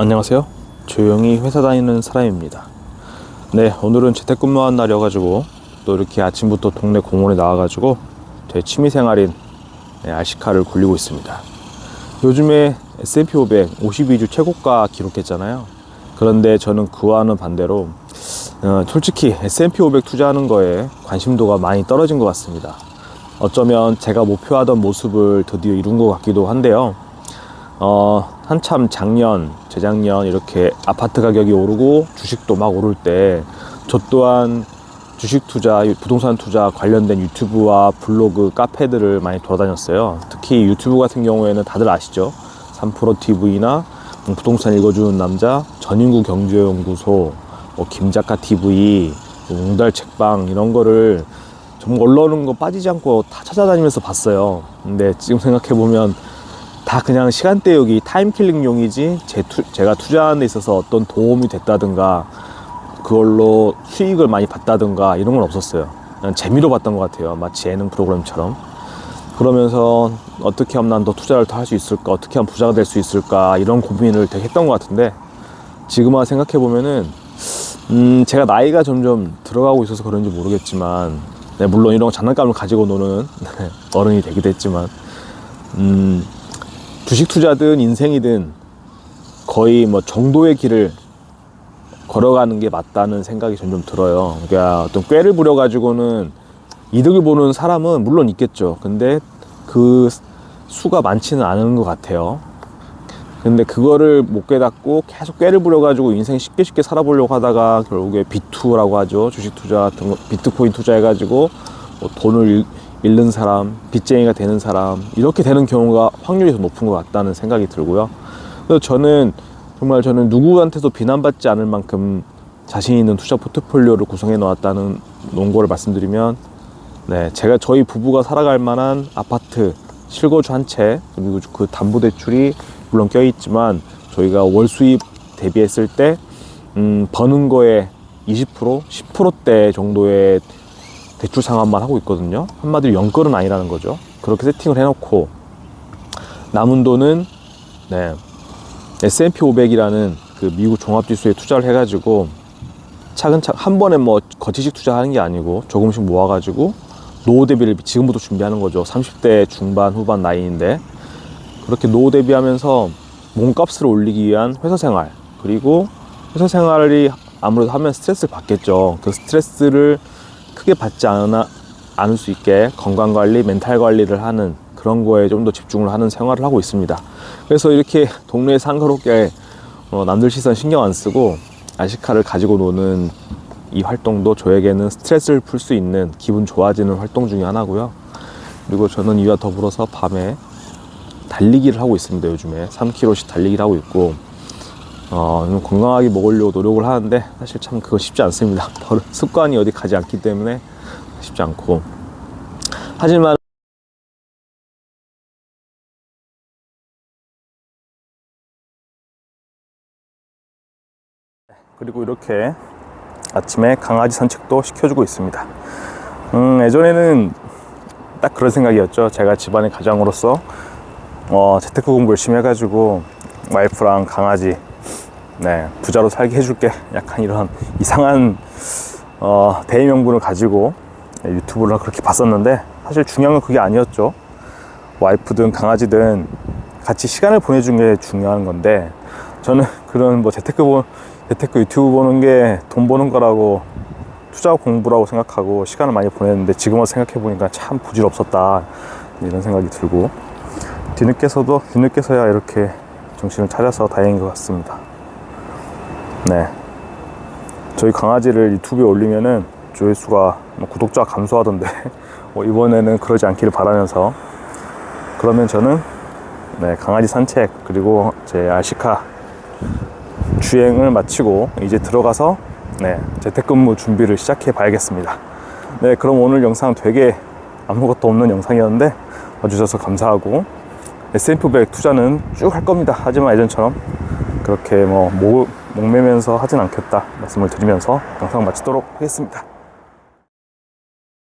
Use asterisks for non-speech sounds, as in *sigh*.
안녕하세요. 조용히 회사 다니는 사람입니다. 네, 오늘은 재택근무한 날이어가지고 또 이렇게 아침부터 동네 공원에 나와가지고 제 취미생활인 네, RC카를 굴리고 있습니다. 요즘에 S&P 500 52주 최고가 기록했잖아요. 그런데 저는 그와는 반대로 어, 솔직히 S&P 500 투자하는 거에 관심도가 많이 떨어진 것 같습니다. 어쩌면 제가 목표하던 모습을 드디어 이룬 것 같기도 한데요. 어, 한참 작년, 재작년 이렇게 아파트 가격이 오르고 주식도 막 오를 때 저 또한 주식 투자, 부동산 투자 관련된 유튜브와 블로그, 카페들을 많이 돌아다녔어요. 특히 유튜브 같은 경우에는 다들 아시죠? 3프로 TV나 부동산 읽어주는 남자, 전인구 경제연구소, 뭐 김작가 TV, 웅달 책방 이런 거를 정말 올라오는 거 빠지지 않고 다 찾아다니면서 봤어요. 근데 지금 생각해 보면 다 그냥 시간 때우기 타임킬링용이지 제 투, 제가 투자하는 데 있어서 어떤 도움이 됐다든가 그걸로 수익을 많이 봤다든가 이런 건 없었어요. 그냥 재미로 봤던 것 같아요. 마치 예능 프로그램처럼. 그러면서 어떻게 하면 난 더 투자를 더 할 수 있을까? 어떻게 하면 부자가 될 수 있을까? 이런 고민을 되게 했던 것 같은데 지금 와 생각해 보면은 음, 제가 나이가 점점 들어가고 있어서 그런지 모르겠지만 네, 물론 이런 장난감을 가지고 노는 *laughs* 네, 어른이 되기도 했지만 음, 주식 투자든 인생이든 거의 뭐 정도의 길을 걸어가는 게 맞다는 생각이 점점 들어요. 그러니까 어떤 꾀를 부려가지고는 이득을 보는 사람은 물론 있겠죠. 근데 그 수가 많지는 않은 것 같아요. 근데 그거를 못 깨닫고 계속 꾀를 부려가지고 인생 쉽게 쉽게 살아보려고 하다가 결국에 B2라고 하죠. 주식 투자 같은 거, 비트코인 투자해가지고 뭐 돈을 잃- 잃는 사람, 빚쟁이가 되는 사람, 이렇게 되는 경우가 확률이 더 높은 것 같다는 생각이 들고요. 그래서 저는 정말 저는 누구한테도 비난받지 않을 만큼 자신 있는 투자 포트폴리오를 구성해 놓았다는 논거를 말씀드리면 네, 제가 저희 부부가 살아갈 만한 아파트 실거주 한 채 그리고 그 담보 대출이 물론 껴 있지만 저희가 월 수입 대비했을 때 음, 버는 거에 20% 10%대 정도의 대출 상환만 하고 있거든요. 한마디로 연끌은 아니라는 거죠. 그렇게 세팅을 해놓고 남은 돈은 네, S&P 500이라는 그 미국 종합지수에 투자를 해가지고 차근차근 한 번에 뭐 거치식 투자하는 게 아니고 조금씩 모아가지고 노후 대비를 지금부터 준비하는 거죠. 30대 중반 후반 나이인데 그렇게 노후 대비하면서 몸값을 올리기 위한 회사 생활 그리고 회사 생활이 아무래도 하면 스트레스를 받겠죠. 그 스트레스를 크게 받지 않아, 않을 수 있게 건강 관리, 멘탈 관리를 하는 그런 거에 좀 더 집중을 하는 생활을 하고 있습니다. 그래서 이렇게 동네에 상가롭게 어, 남들 시선 신경 안 쓰고 아시카를 가지고 노는 이 활동도 저에게는 스트레스를 풀 수 있는 기분 좋아지는 활동 중에 하나고요. 그리고 저는 이와 더불어서 밤에 달리기를 하고 있습니다. 요즘에 3km씩 달리기를 하고 있고 어, 좀 건강하게 먹으려고 노력을 하는데 사실 참 그거 쉽지 않습니다. *laughs* 버릇, 습관이 어디 가지 않기 때문에 쉽지 않고 하지만 그리고 이렇게 아침에 강아지 산책도 시켜주고 있습니다. 음, 예전에는 딱 그런 생각이었죠. 제가 집안의 가장으로서 어, 재테크 공부 열심히 해가지고 와이프랑 강아지 네, 부자로 살게 해줄게. 약간 이런 이상한 어, 대의 명분을 가지고 유튜브를 그렇게 봤었는데 사실 중요한 건 그게 아니었죠. 와이프든 강아지든 같이 시간을 보내주는 게 중요한 건데 저는 *laughs* 그런 뭐 재테크 보, 재테크 유튜브 보는 게 돈 버는 거라고 투자 공부라고 생각하고 시간을 많이 보냈는데 지금 와서 생각해 보니까 참 부질없었다 이런 생각이 들고 뒤늦게서도 뒤늦게서야 이렇게 정신을 차려서 다행인 것 같습니다. 네. 저희 강아지를 유튜브에 올리면은 조회수가 뭐 구독자가 감소하던데 *laughs* 뭐 이번에는 그러지 않기를 바라면서 그러면 저는 네, 강아지 산책 그리고 제 아시카 주행을 마치고 이제 들어가서 네, 재택근무 준비를 시작해 봐야겠습니다. 네, 그럼 오늘 영상 되게 아무것도 없는 영상이었는데 봐주셔서 감사하고 S&P 500 투자는 쭉 할 겁니다. 하지만 예전처럼 그렇게 뭐 목, 목매면서 하진 않겠다 말씀을 드리면서 영상 마치도록 하겠습니다.